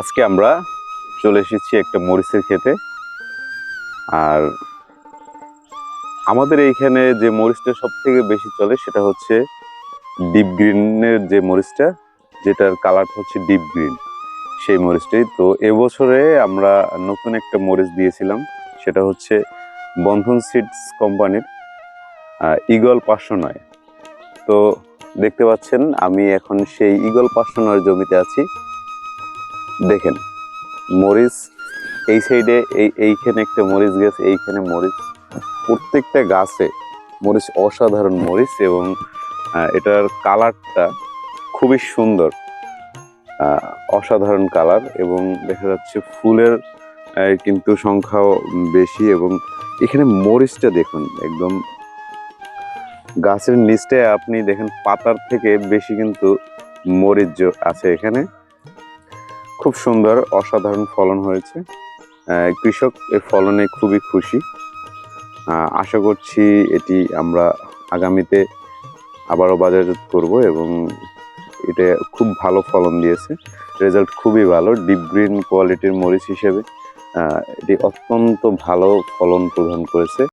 আজকে আমরা চলে এসেছি একটা মরিচের খেতে আর আমাদের এইখানে যে মরিচটা সব থেকে বেশি চলে সেটা হচ্ছে ডিপ গ্রিনের যে মরিচটা, যেটার কালার হচ্ছে ডিপ গ্রিন, সেই মরিচটাই। তো এবছরে আমরা নতুন একটা মরিচ দিয়েছিলাম, সেটা হচ্ছে বন্ধন সিডস কোম্পানির ইগল পাঁচশো নয়। তো দেখতে পাচ্ছেন, আমি এখন সেই ইগল পাঁচশো নয় জমিতে আছি। দেখেন, মরিচ, এই সাইডে এই, এইখানে একটা মরিচ গাছ, এইখানে মরিচ। প্রত্যেকটা গাছে মরিচ, অসাধারণ মরিচ এবং এটার কালারটা খুবই সুন্দর। অসাধারণ কালার এবং দেখা যাচ্ছে ফুলের কিন্তু সংখ্যাও বেশি এবং এখানে মরিচটা দেখুন, একদম গাছের নিচটায় আপনি দেখেন পাতার থেকে বেশি কিন্তু মরিচ আছে এখানে। খুব সুন্দর, অসাধারণ ফলন হয়েছে। কৃষক এর ফলনে খুবই খুশি। আশা করছি এটি আমরা আগামীতে আবারও বাজারজাত করব এবং এটা খুব ভালো ফলন দিয়েছে। রেজাল্ট খুবই ভালো ডিপ গ্রিন কোয়ালিটির মরিচ হিসেবে। এটি অত্যন্ত ভালো ফলন প্রদান করেছে।